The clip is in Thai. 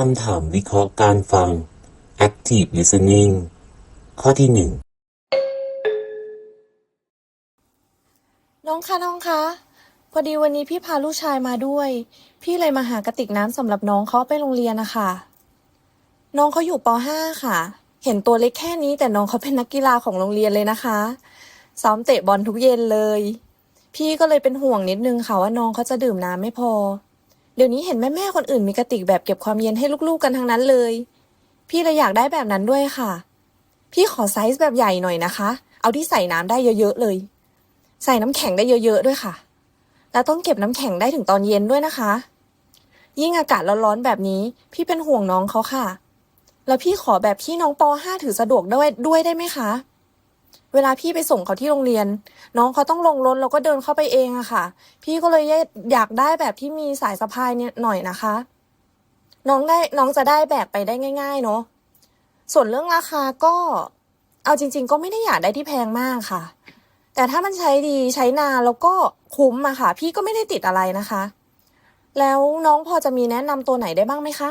คำถามวิเคราะห์การฟัง active listening ข้อที่หนึ่งน้องคะน้องคะพอดีวันนี้พี่พาลูกชายมาด้วย พี่เลยมาหากระติกน้ำสำหรับน้องเขาไปโรงเรียนนะคะน้องเขาอยู่ป .5 ค่ะ เห็นตัวเล็กแค่นี้แต่น้องเขาเป็นนักกีฬาของโรงเรียนเลยนะคะ ซ้อมเตะบอลทุกเย็นเลย พี่ก็เลยเป็นห่วงนิดนึงค่ะว่าน้องเขาจะดื่มน้ำไม่พอ เดี๋ยวนี้เห็นแม่แม่คนอื่นมีกระติกแบบเก็บความเย็นให้ลูกๆกันทั้งนั้นเลย พี่เลยอยากได้แบบนั้นด้วยค่ะ พี่ขอไซส์แบบใหญ่หน่อยนะคะ เอาที่ใส่น้ำได้เยอะๆเลย ใส่น้ำแข็งได้เยอะๆด้วยค่ะ แล้วต้องเก็บน้ำแข็งได้ถึงตอนเย็นด้วยนะคะ ยิ่งอากาศร้อนๆแบบนี้ พี่เป็นห่วงน้องเขาค่ะ แล้วพี่ขอแบบที่น้องป .5 ถือสะดวกด้วยด้วยได้ไหมคะ เวลาพี่ไปส่งเขาที่โรงเรียน น้องเขาต้องลงรถแล้วก็เดินเข้าไปเองอะค่ะ พี่ก็เลยอยากได้แบบที่มีสายสะพายเนี่ยหน่อยนะคะ น้องได้น้องจะได้แบกไปได้ง่าย ๆ เนาะส่วนเรื่องราคาก็เอาจริง ๆ ก็ไม่ได้อยากได้ที่แพงมากค่ะ แต่ถ้ามันใช้ดีใช้นานแล้วก็คุ้มอะค่ะ พี่ก็ไม่ได้ติดอะไรนะคะ แล้วน้องพอจะมีแนะนำตัวไหนได้บ้างไหมคะ